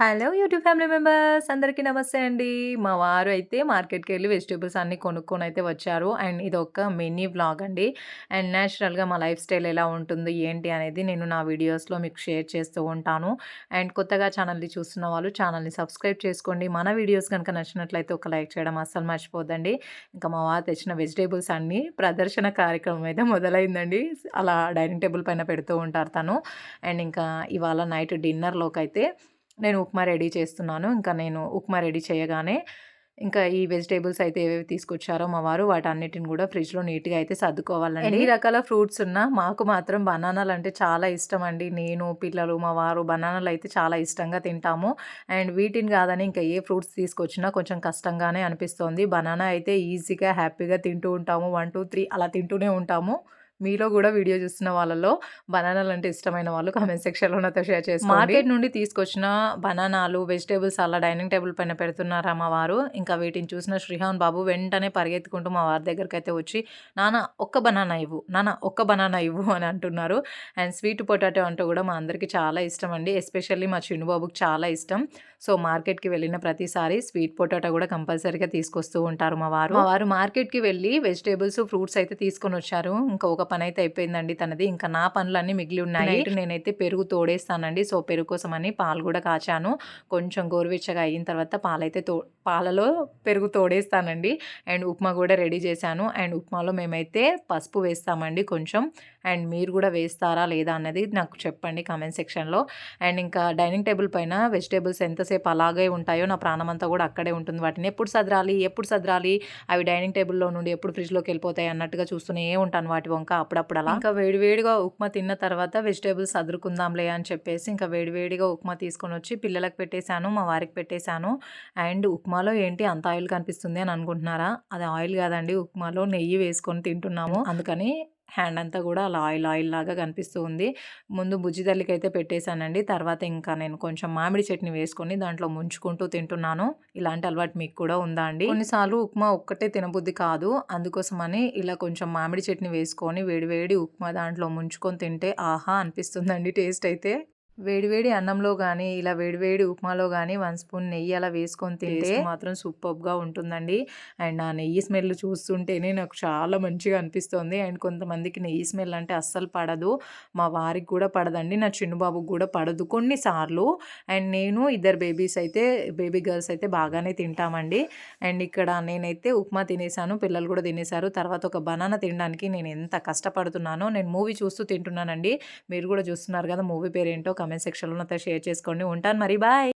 Hello YouTube family members! అందరికీ నమస్తే అండి. మా వారు అయితే మార్కెట్కి వెళ్ళి వెజిటేబుల్స్ అన్నీ కొనుక్కొని అయితే వచ్చారు. అండ్ ఇది ఒక మినీ వ్లాగ్ అండి. అండ్ న్యాచురల్గా మా లైఫ్ స్టైల్ ఎలా ఉంటుంది ఏంటి అనేది నేను నా వీడియోస్లో మీకు షేర్ చేస్తూ ఉంటాను. అండ్ కొత్తగా ఛానల్ని చూస్తున్న వాళ్ళు ఛానల్ని సబ్స్క్రైబ్ చేసుకోండి. మన వీడియోస్ కనుక నచ్చినట్లయితే ఒక లైక్ చేయడం అస్సలు మర్చిపోద్దండి. ఇంకా మా వారు తెచ్చిన వెజిటేబుల్స్ అన్నీ ప్రదర్శన కార్యక్రమం అయితే మొదలైందండి. అలా డైనింగ్ టేబుల్ పైన పెడుతూ ఉంటారు తను. అండ్ ఇంకా ఇవాళ నైట్ డిన్నర్లోకి అయితే నేను ఉప్మా రెడీ చేస్తున్నాను. ఇంకా నేను ఉప్మా రెడీ చేయగానే ఇంకా ఈ వెజిటేబుల్స్ అయితే ఏవేవి తీసుకొచ్చారో మా వారు వాటన్నిటిని కూడా ఫ్రిడ్జ్లో నీట్గా అయితే సర్దుకోవాలండి. ఎన్ని రకాల ఫ్రూట్స్ ఉన్నా మాకు మాత్రం బనానాలు అంటే చాలా ఇష్టం అండి. నేను పిల్లలు మా వారు బనానాలు అయితే చాలా ఇష్టంగా తింటాము. అండ్ వీటిని కాదని ఇంకా ఏ ఫ్రూట్స్ తీసుకొచ్చినా కొంచెం కష్టంగానే అనిపిస్తుంది. బనానా అయితే ఈజీగా హ్యాపీగా తింటూ ఉంటాము. వన్ టూ త్రీ అలా తింటూనే ఉంటాము. మీలో కూడా వీడియో చూస్తున్న వాళ్ళలో బనానాలు అంటే ఇష్టమైన వాళ్ళు కామెంట్ సెక్షన్లో నాతో షేర్ చేసి మార్కెట్ నుండి తీసుకొచ్చిన బనానాలు వెజిటేబుల్స్ అలా డైనింగ్ టేబుల్ పైన పెడుతున్నారా మా వారు? ఇంకా వీటిని చూసిన శ్రీహాన్ బాబు వెంటనే పరిగెత్తుకుంటూ మా వారి దగ్గరికి అయితే వచ్చి నాన్న ఒక్క బనానా ఇవ్వు. నాన్న ఒక్క బనానా ఇవ్వు అని అంటున్నారు. అండ్ స్వీట్ పొటాటో అంటూ కూడా మా అందరికీ చాలా ఇష్టం అండి. ఎస్పెషల్లీ మా చిన్నుబాబుకి చాలా ఇష్టం. సో మార్కెట్కి వెళ్ళిన ప్రతిసారి స్వీట్ పొటాటో కూడా కంపల్సరీగా తీసుకొస్తూ ఉంటారు మా వారు. మా వారు మార్కెట్కి వెళ్ళి వెజిటేబుల్స్ ఫ్రూట్స్ అయితే తీసుకొని వచ్చారు. ఇంకా ఒక పని అయితే అయిపోయిందండి తనది. ఇంకా నా పనులన్నీ మిగిలి ఉన్నాయి. నేనైతే పెరుగు తోడేస్తానండి. సో పెరుగు కోసం అని పాలు కూడా కాచాను. కొంచెం గోరువెచ్చగా అయిన తర్వాత పాలైతే తో పాలలో పెరుగు తోడేస్తానండి. అండ్ ఉప్మా కూడా రెడీ చేశాను. అండ్ ఉప్మాలో మేమైతే పసుపు వేస్తామండి కొంచెం. అండ్ మీరు కూడా వేస్తారా లేదా అన్నది నాకు చెప్పండి కామెంట్ సెక్షన్లో. అండ్ ఇంకా డైనింగ్ టేబుల్ పైన వెజిటేబుల్స్ ఎంతసేపు అలాగే ఉంటాయో నా ప్రాణం అంతా కూడా అక్కడే ఉంటుంది. వాటిని ఎప్పుడు సదరాలి ఎప్పుడు సదరాలి అవి డైనింగ్ టేబుల్లో నుండి ఎప్పుడు ఫ్రిడ్జ్లోకి వెళ్ళిపోతాయి అన్నట్టుగా చూస్తూనే ఉంటాను వాటి వంక. అప్పుడప్పుడు అలా ఇంకా వేడివేడిగా ఉప్మా తిన్న తర్వాత వెజిటేబుల్స్ సదురుకుందాంలే అని చెప్పేసి ఇంకా వేడివేడిగా ఉప్మా తీసుకొని వచ్చి పిల్లలకు పెట్టేశాను మా వారికి పెట్టేశాను. అండ్ ఉప్మాలో ఏంటి అంత ఆయిల్ కనిపిస్తుంది అని అనుకుంటున్నారా? అది ఆయిల్ కాదండి ఉప్మాలో నెయ్యి వేసుకొని తింటున్నాము. అందుకని హ్యాండ్ అంతా కూడా అలా ఆయిల్ ఆయిల్ లాగా కనిపిస్తూ ఉంది. ముందు బుజ్జి తల్లికి అయితే పెట్టేశానండి. తర్వాత ఇంకా నేను కొంచెం మామిడి చట్నీ వేసుకొని దాంట్లో ముంచుకుంటూ తింటున్నాను. ఇలాంటి అలవాటు మీకు కూడా ఉందా అండి? కొన్నిసార్లు ఉప్మా ఒక్కటే తినబుద్ధి కాదు. అందుకోసమని ఇలా కొంచెం మామిడి చట్నీ వేసుకొని వేడివేడి ఉప్మా దాంట్లో ముంచుకొని తింటే ఆహా అనిపిస్తుందండి టేస్ట్ అయితే. వేడివేడి అన్నంలో కానీ ఇలా వేడివేడి ఉప్మాలో కానీ వన్ స్పూన్ నెయ్యి అలా వేసుకొని తింటే మాత్రం సూపర్గా ఉంటుందండి. అండ్ ఆ నెయ్యి స్మెల్ చూస్తుంటేనే నాకు చాలా మంచిగా అనిపిస్తుంది. అండ్ కొంతమందికి నెయ్యి స్మెల్ అంటే అస్సలు పడదు. మా వారికి కూడా పడదండి నా చిన్నబాబుకి కూడా పడదు కొన్నిసార్లు. అండ్ నేను ఇద్దరు బేబీస్ అయితే బేబీ గర్ల్స్ అయితే బాగానే తింటామండి. అండ్ ఇక్కడ నేనైతే ఉప్మా తినేసాను పిల్లలు కూడా తినేశారు తర్వాత ఒక బనానా తినడానికి నేను ఎంత కష్టపడుతున్నానో నేను మూవీ చూస్తూ తింటున్నానండి. మీరు కూడా చూస్తున్నారు కదా మూవీ పేరు ఏంటో కామెంట్ సెక్షన్లో నాతో షేర్ చేసుకోండి. ఉంటాను మరి. బాయ్.